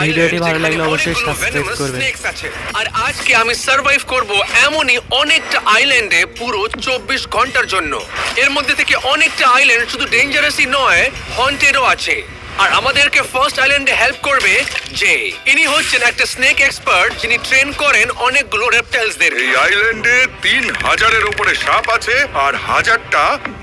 ভিডিওটি ভালো লাগলে অবশ্যই সাবস্ক্রাইব করবেন। আছে। আর আজকে আমি সার্ভাইভ করব এমনই অনেকটা আইল্যান্ডে পুরো চব্বিশ ঘণ্টার জন্য এর মধ্যে থেকে অনেকটা আইল্যান্ড শুধু ডেঞ্জারাসই নয় হন্টেডও আছে আর আমাদেরকে ফার্স্ট আইল্যান্ডে হেল্প করবে যে ইনি হচ্ছেন একটা স্নেক এক্সপার্ট যিনি ট্রেন করেন অনেকগুলো রেপটাইলসদের এই আইল্যান্ডে তিন হাজারের উপরে সাপ আছে আর হাজারটা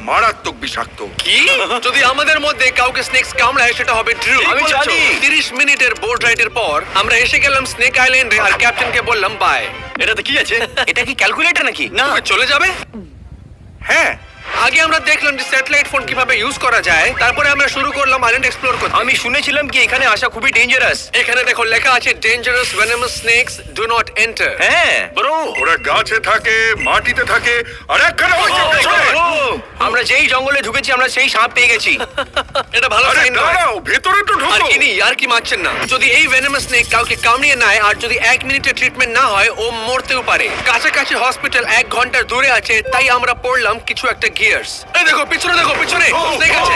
মারাত্মক বিষাক্ত। কি? যদি আমাদের মধ্যে কাউকে স্নেকস কামড়ায় সেটা হবে ড্রু আমি জানি। 30 মিনিটের বোট রাইডের পর আমরা এসে গেলাম স্নেক আইল্যান্ডে আর ক্যাপ্টেনকে বললাম বাই এটাতে কি আছে? এটা কি ক্যালকুলেটর নাকি? না। চলে যাবে? হ্যাঁ আগে আমরা দেখলাম যে স্যাটেলাইট ফোন কীভাবে ইউজ করা যায় তারপরে আমরা শুরু করলাম আইল্যান্ড এক্সপ্লোর করতে। আমি শুনেছিলাম কি এখানে আসা খুবই ডেঞ্জারাস এখানে দেখো লেখা আছে dangerous venomous snakes do not enter হ্যাঁ। ব্রো ওরা গাছে থাকে মাটিতে থাকে আর একখানে ওই পেছনে। আমরা যেই জঙ্গলে ঢুকেছি আমরা সেই সাপ পেয়ে গেছি। এটা ভালো আরে সাইন নয়। দাঁড়াও ভেতরে তো আর ঢোকো কিনি আর কি মারছেন না। যদি এই ভেনামাস স্নেক কাউকে কামড়িয়ে নেয় আর যদি এক মিনিটের ট্রিটমেন্ট না হয় ও মরতেও পারে। কাছাকাছি হসপিটাল এক ঘণ্টার দূরে আছে তাই আমরা পড়লাম কিছু একটা গিয়ার্স এই দেখো পিছনে দেখো পিছনে। স্নেক আছে।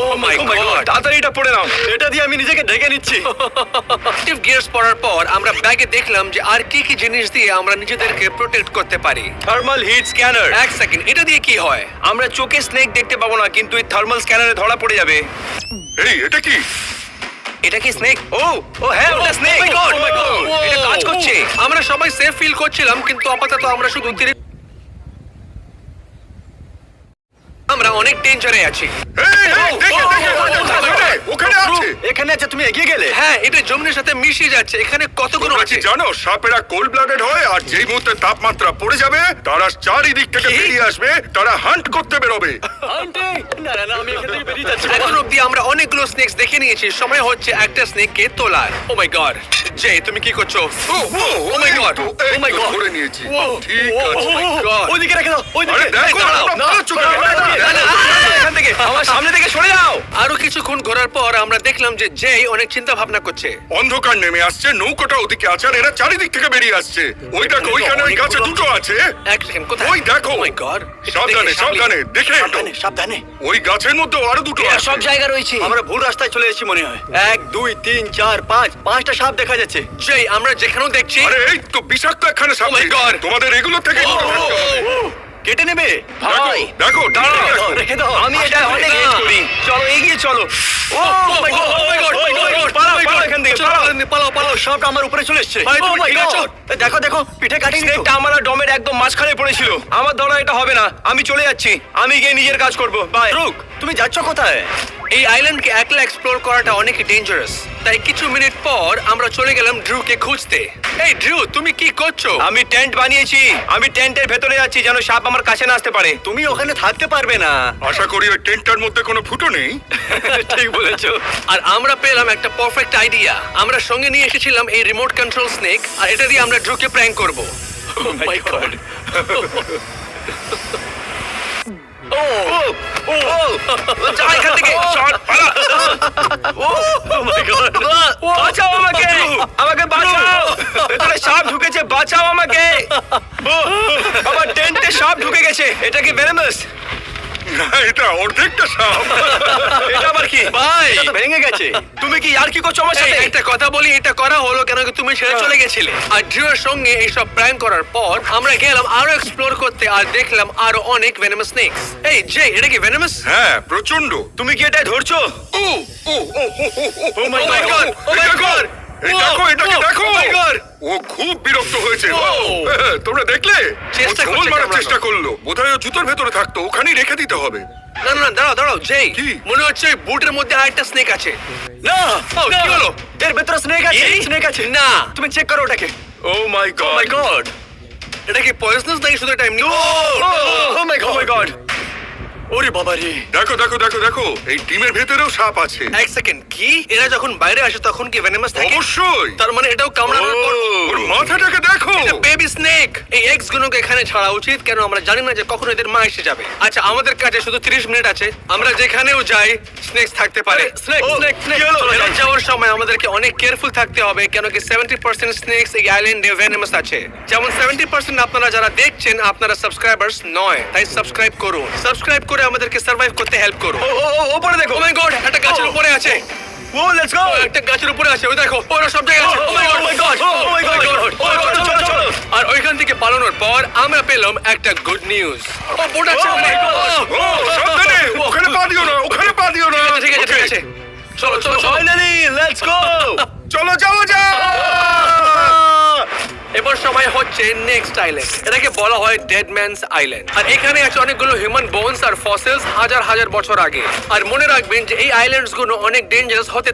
ও মাই গড তাড়াতাড়ি এটা পড়ে নাও। এটা দিয়ে আমি নিজেকে ঢেকে নিচ্ছি। অ্যাক্টিভ গিয়ার্স পরার পর আমরা ব্যাগে দেখলাম যে আর কি কি জিনিস দিয়ে আমরা নিজেদেরকে প্রোটেক্ট করতে পারি। থার্মাল হিট স্ক্যানার এক সেকেন্ড এটা দিয়ে কি হয়? আমরা চোখে স্নেক দেখতে পাবো না কিন্তু এই থার্মাল স্ক্যানারে ধরা পড়ে যাবে। এই এটা কি? এটা কি স্নেক ও ও হ্যাঁ ওটা স্নেক Oh my God! এটা কাজ করছে। আমরা সবাই সেফ ফিল করছিলাম কিন্তু আপাতত আমরা শুধু আমরা অনেক ডেঞ্জারে আছি। এই, এই, দেখে, দেখে, ও, ও, ওখানে, ওখানে আছে। এখানে আছে তুমি এগিয়ে গেলে। হ্যাঁ এটা জমিনের সাথে মিশে যাচ্ছে এখানে কতগুলো আছে? জানো সাপেরা কোল্ড ব্লাডেড হয় আর যেই মুহূর্তে তাপমাত্রা পড়ে যাবে তারা চারিদিক থেকে বেরিয়ে আসবে তারা হান্ট করতে বেরোবে। এখান অব্দি আমরা অনেকগুলো স্নেকস দেখে নিয়েছি সময় হচ্ছে একটা স্নেককে তোলার। ও মাই গড জে তুমি কি করছ? ও ও Oh my God! এই Oh my তো God! ধরে নিয়েছি। ঠিক Oh আছে my God! ওইদিকে রেখে দাও ওইদিকে দেখো দাঁড়াও, তোমরা পালাচ্ছ কেন? না, না, না, না, না, এখান থেকে। আমার সামনে থেকে সরে যাও। আরও কিছুক্ষণ ঘোরার পর আমরা দেখলাম যে জে অনেক চিন্তা ভাবনা করছে। অন্ধকার নেমে আসছে নৌকোটা ওদিকে আছে আর এরা চারিদিক থেকে বেরিয়ে আসছে। ওই দেখো ওইখানে ওই গাছে দুটো আছে। এক সেকেন্ড কোথায়? ওই দেখো। মাই গড সাবধানে সাবধানে দেখে। এটো। সাবধানে। ওই গাছের মধ্যে আরও দুটো আছে। সব জায়গা রয়েছে। আমরা ভুল রাস্তায় চলে এসেছি মনে হয়। এক দুই তিন চার পাঁচ পাঁচটা সাপ দেখা যাচ্ছে। জে আমরা যেখানেও দেখছি। আরে এই তো বিষাক্ত একখানে সামনে। Oh God! তোমাদের এগুলো থেকে দূরে থাকতে হবে। কেটে নেবে? ভাই! দেখো দাঁড়াও দেখো। রেখে দাও। আমি এটা আসলে অনেক না। হেট করি। চলো এগিয়ে চলো। ও my God Oh my God, oh my God, পালাও oh পালাও এখান থেকে পালাও পালাও, পালাও। আমার উপরে চলে এসেছে। তুমি Oh ঠিক আছো? দেখো দেখো পিঠে কাটিনি স্নেকটা আমার আর ডমের একদম মাঝখানে পড়েছিল। আমার দ্বারা এটা হবে না। আমি চলে যাচ্ছি। আমি গিয়ে নিজের কাজ করব। বাই রুক তুমি যাচ্ছ কোথায়? এই আইল্যান্ডকে একলা এক্সপ্লোর করাটা অনেক ডেঞ্জারাস তাই কিছু মিনিট পর আমরা চলে গেলাম ড্রুকে খুঁজতে। এই ড্রু তুমি কি করছ? আমি টেন্ট বানিয়েছি। আমি টেন্টের ভেতরে যাচ্ছি যেন সাপ আমার কাছে না আসতে পারে। তুমি ওখানে থাকতে পারবে না। আশা করি ওই টেন্টটার মধ্যে কোনো ফুটো নেই। ঠিক বলেছ। আর আমরা পেলাম একটা পারফেক্ট আইডিয়া আমরা সঙ্গে নিয়ে এসেছিলাম এই রিমোট কন্ট্রোল স্নেক আর এটা দিয়ে আমরা ড্রুকে প্র্যাঙ্ক করব। Oh my oh oh oh যা এখান থেকে শট পালা। ও মাই গড বাঁচাও আমাকে। আমাকে বাঁচাও। ভেতরে সাপ ঢুকেছে বাঁচাও আমাকে। আমার টেন্টে সাপ ঢুকে গেছে। এটা কি ভেনামাস না এটা অর্ধেকটা সাপ। এটা আবার কি? ভাই! এটা ভেঙে গেছে। তুমি কি আর কি করছ আমার সাথে? একটা কথা বলি এটা করা হলো কেন কি তুমি ছেড়ে চলে গেছিলে। আর ড্রিওর সঙ্গে এইসব প্র্যাঙ্ক করার পর আমরা গেলাম আরও এক্সপ্লোর করতে আর দেখলাম আরও অনেক ভেনামাস স্নেকস এই জে এটা কি ভেনামাস হ্যাঁ প্রচণ্ড তুমি কি এটা ধরছো? ও oh oh oh oh O Oh my Oh! এই দেখো এটাকে Oh, দেখো oh! ও খুব বিরক্ত হয়েছে Oh! হ্যাঁ, তোমরা দেখলে চেষ্টা করছে মারার চেষ্টা করল বোধহয় জুতোর ভেতরে থাকতো ওখানেই রেখে দিতে হবে না না না, দাঁড়াও দাঁড়াও জে কি? মনে হচ্ছে ওই বুটের মধ্যে আরেকটা স্নেক আছে না ও, কি হলো? এর ভেতরে স্নেক আছে? স্নেক আছে না। তুমি চেক করো ওটাকে ও মাই ও মাই গড এটা কি পয়জনাস নাকি শুধু এটা এমনি ও my god O my god ওরে বাবা রে দেখো দেখো দেখো দেখো এই ডিমের ভেতরেও সাপ আছে। এক সেকেন্ড কি? এরা যখন বাইরে আসে তখন কি ভেনামাস থাকে? অবশ্যই। তার মানে এটাও কামড়ানোর পর ওর মাথাটাকে দেখো। বেবি স্নেক এই এক্স গুলোকে এখানে ছাড়া উচিত কেন আমরা জানি না যে কখন এদের মা এসে যাবে। আচ্ছা আমাদের কাছে শুধু 30 মিনিট আছে। আমরা যেখানেও যাই স্নেকস থাকতে পারে। snake, ও, snake, snake, কি হলো? চলে এবার যাও। যাওয়ার সময় আমাদেরকে অনেক কেয়ারফুল থাকতে হবে কেন কি 70% স্নেকস এই আইল্যান্ডে ভেনামাস আছে। যেমন 70% আপনারা যারা দেখছেন আপনারা সাবস্ক্রাইবার্স নয়। তাই সাবস্ক্রাইব করুন। সাবস্ক্রাইব করে আমাদেরকে সার্ভাইভ করতে হেল্প করুন ও ও ও, ওপরে দেখো ও মাই গড একটা গাছের Oh. উপরে আছে ও লেটস গো ও, একটা গাছের উপরে আছে ওই দেখো ওরা সব জায়গায় আছে Oh Oh oh God, oh my God, oh my God, চলো, চলো, চলো। আর ওইখান থেকে পালানোর পর আমরা পেলাম একটা গুড নিউজ ও বোট আছে Oh my ওখানে। God, ও সাবধানে ওখানে পা দিও না ওখানে পা দিও না ঠিক আছে ঠিক আছে চলো চলো চলো ফাইনালি লেটস গো চলো যাও যাও এবার সময় হচ্ছে নেক্সট আইল্যান্ড এটাকে বলা হয় ডেড ম্যানস আইল্যান্ড আর এখানে আছে অনেকগুলো হিউম্যান বোনস আর ফসেলস হাজার হাজার বছর আগে। আর মনে রাখবেন যে এই আইল্যান্ডসগুলো অনেক ডেঞ্জারাস হতে